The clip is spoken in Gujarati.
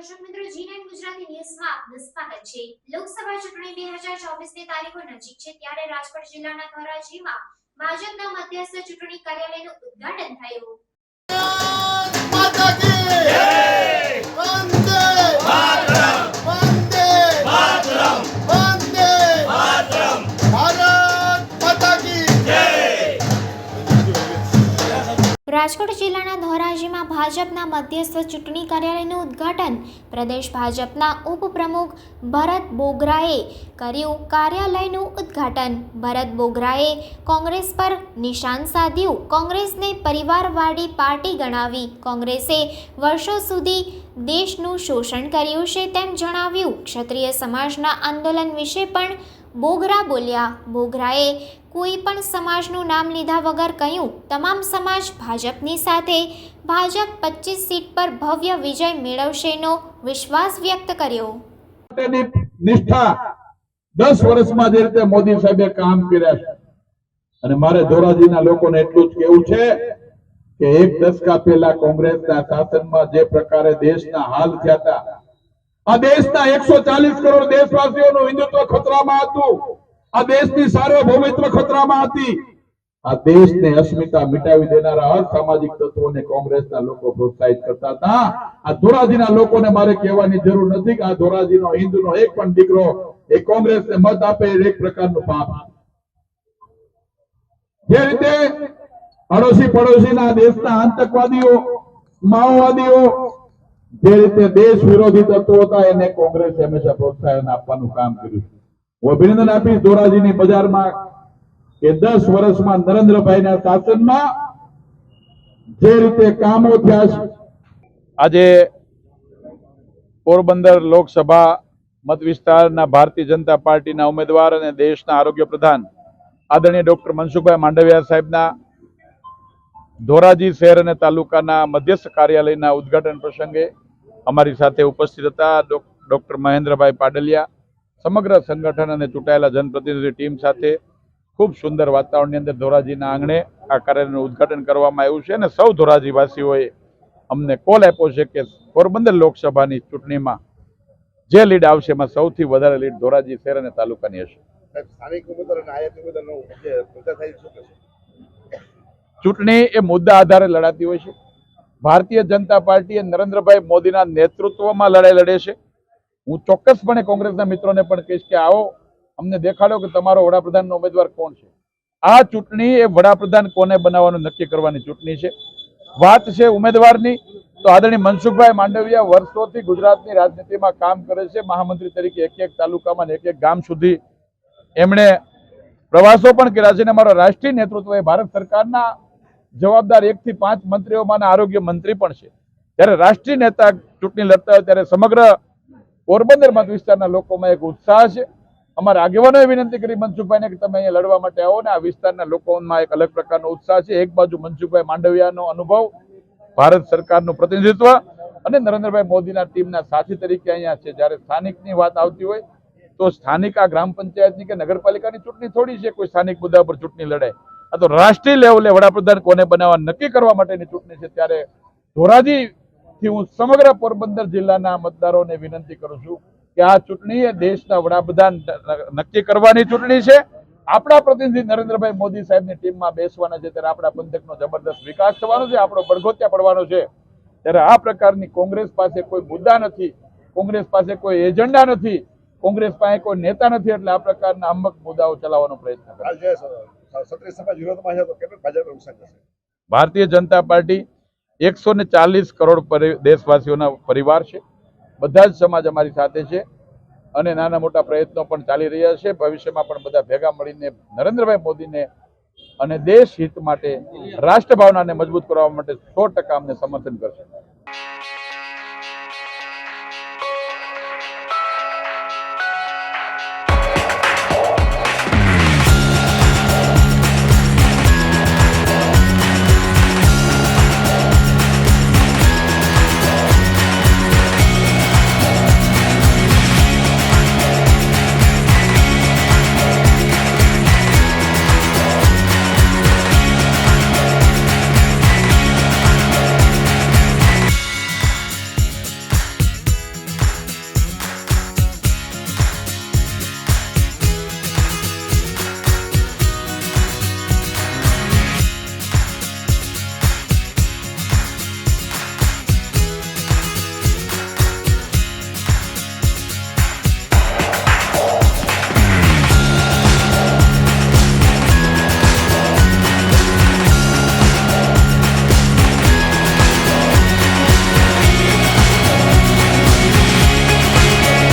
દર્શક મિત્રો, જી નાઇન ગુજરાતી ન્યૂઝમાં આપનું સ્વાગત છે. લોકસભા ચૂંટણી બે હજાર ચોવીસની તારીખો નજીક છે, ત્યારે રાજકોટ જિલ્લાના ધોરાજીમાં ભાજપના મધ્યસ્થ ચૂંટણી કાર્યાલયનું ઉદ્ઘાટન થયું. રાજકોટ જિલ્લાના ધોરાજીમાં ભાજપના મધ્યસ્થ ચૂંટણી કાર્યાલયનું ઉદ્ઘાટન. પ્રદેશ ભાજપના ઉપપ્રમુખ ભરત બોગરાએ કર્યું કાર્યાલયનું ઉદ્ઘાટન. ભરત બોગરાએ કોંગ્રેસ પર નિશાન સાધ્યું. કોંગ્રેસને પરિવારવાળી પાર્ટી ગણાવી. કોંગ્રેસે વર્ષો સુધી દેશનું શોષણ કર્યું છે તેમ જણાવ્યું. ક્ષત્રિય સમાજના આંદોલન વિશે પણ બોગરા બોલ્યા, બોગરાએ કોઈ પણ સમાજનું નામ લીધા વગર કહ્યું, તમામ સમાજ ભાજપની સાથે. ભાજપ પચીસ સીટ પર ભવ્ય વિજય મેળવશેનો વિશ્વાસ વ્યક્ત કર્યો. નિષ્ઠા દસ વર્ષમાં જે રીતે મોદી સાહેબે કામ કર્યા છે. અને મારે ધોરાજીના લોકોને એટલું જ કેવું છે કે એક દસકા પહેલા કોંગ્રેસના શાસનમાં જે પ્રકારે દેશના હાલ થયા હતા આ દેશના એકસો ચાલીસ કરોડ દેશવાસીઓનું હિન્દુત્વ ખતરામાં હતું. આ દેશની સાર્વભૌમિત્વ ખતરામાં હતી. આ દેશને અસ્મિતા મિટાવી દેનારા અસામાજિક તત્વોને કોંગ્રેસના લોકો પ્રોત્સાહિત કરતા હતા. આ ધોરાજીના લોકોને મારે કહેવાની જરૂર નથી કે આ ધોરાજીનો હિન્દુનો એક પણ દીકરો એ કોંગ્રેસને મત આપે એક પ્રકારનું પાપ. જે રીતે પડોશી પડોશીના દેશના આતંકવાદીઓ, માઓવાદીઓ જે રીતે દેશ વિરોધી તત્વો હતા, એને કોંગ્રેસે હંમેશા પ્રોત્સાહન આપવાનું કામ કર્યું હું અભિનંદન આપીશ ધોરાજીની બજારમાં કે દસ વર્ષમાં નરેન્દ્રભાઈના શાસનમાં જે રીતે કામો થયા છે. આજે પોરબંદર લોકસભા મત વિસ્તારના ભારતીય જનતા પાર્ટીના ઉમેદવાર અને દેશના આરોગ્ય પ્રધાન આદરણીય ડોક્ટર મનસુખભાઈ માંડવિયા સાહેબના ધોરાજી શહેર અને તાલુકાના મધ્યસ્થ કાર્યાલયના ઉદ્ઘાટન પ્રસંગે અમારી સાથે ઉપસ્થિત હતા ડૉક્ટર મહેન્દ્રભાઈ પાડલિયા, સમગ્ર સંગઠન અને ચૂંટાયેલા જનપ્રતિનિધિ ટીમ સાથે ખૂબ સુંદર વાતાવરણની અંદર ધોરાજીના આંગણે આ કાર્યનું ઉદ્ઘાટન કરવામાં આવ્યું છે અને સૌ ધોરાજીવાસીઓએ અમને કોલ આપ્યો છે કે પોરબંદર લોકસભાની ચૂંટણીમાં જે લીડ આવશે એમાં સૌથી વધારે લીડ ધોરાજી શહેર અને તાલુકાની હશે સ્થાનિક ઉમેદવાર? ચૂંટણી એ મુદ્દા આધારે લડાતી હોય છે. ભારતીય જનતા પાર્ટી એ નરેન્દ્રભાઈ મોદીના નેતૃત્વમાં લડાઈ લડે છે. હું ચોક્કસપણે કોંગ્રેસના મિત્રોને પણ કહીશ કે આવો, અમને દેખાડો કે તમારો વડાપ્રધાનનો ઉમેદવાર કોણ છે. આ ચૂંટણી એ વડાપ્રધાન કોને બનાવવાનું નક્કી કરવાની ચૂંટણી છે? વાત છે ઉમેદવારની, તો આદરણીય મનસુખભાઈ માંડવિયા વર્ષોથી ગુજરાતની રાજનીતિમાં કામ કરે છે. મહામંત્રી તરીકે એક એક તાલુકામાં એક એક ગામ સુધી એમણે પ્રવાસો પણ કર્યા છે અને અમારો રાષ્ટ્રીય નેતૃત્વ એ ભારત સરકારના જવાબદાર એક થી પાંચ મંત્રીઓમાંના આરોગ્ય મંત્રી પણ છે. જ્યારે રાષ્ટ્રીય નેતા ચૂંટણી લડતા હોય ત્યારે સમગ્ર પોરબંદર મત વિસ્તારના લોકોમાં એક ઉત્સાહ છે. અમારા આગેવાનોએ વિનંતી કરી, મનસુખભાઈને, કે તમે અહીંયા લડવા માટે આવો ને આ વિસ્તારના લોકોમાં એક અલગ પ્રકારનો ઉત્સાહ છે. એક બાજુ મનસુખભાઈ માંડવિયાનો અનુભવ, ભારત સરકારનું પ્રતિનિધિત્વ અને નરેન્દ્રભાઈ મોદીના ટીમના સાથી તરીકે અહીંયા છે. જ્યારે સ્થાનિકની વાત આવતી હોય તો સ્થાનિક આ ગ્રામ પંચાયતની કે નગરપાલિકાની ચૂંટણી થોડી છે. કોઈ સ્થાનિક મુદ્દા પર ચૂંટણી લડાય. આ રાષ્ટ્રીય લેવલે વડાપ્રધાન કોને બનાવવા નક્કી કરવા માટેની ચૂંટણી છે ત્યારે ધોરાજી હું સમગ્ર પોરબંદર જિલ્લાના મતદારોને વિનંતી કરું છું કે આ ચૂંટણી એ દેશના વડાપ્રધાન નક્કી કરવાની ચૂંટણી છે. આપણા પ્રતિનિધિ નરેન્દ્રભાઈ મોદી સાહેબની ટીમમાં બેસવાના છે, ત્યારે આપણા પંથકનો જબરદસ્ત વિકાસ થવાનો છે, આપણો બળગોત્યા પડવાનો છે. ત્યારે આ પ્રકારની કોંગ્રેસ પાસે કોઈ મુદ્દા નથી, કોંગ્રેસ પાસે કોઈ એજન્ડા નથી, કોંગ્રેસ પાસે કોઈ નેતા નથી, એટલે આ પ્રકારના અમુક મુદ્દાઓ ચલાવવાનો પ્રયત્ન કરે સ- ભારતીય જનતા પાર્ટી એકસો ને ચાલીસ કરોડ દેશવાસીઓના પરિવાર છે. બધા જ સમાજ અમારી સાથે છે અને નાના મોટા પ્રયત્નો પણ ચાલી રહ્યા છે. ભવિષ્યમાં પણ બધા ભેગા મળીને નરેન્દ્રભાઈ મોદીને અને દેશ હિત માટે રાષ્ટ્ર ભાવનાને મજબૂત કરવા માટે સો ટકા અમને સમર્થન કરશે.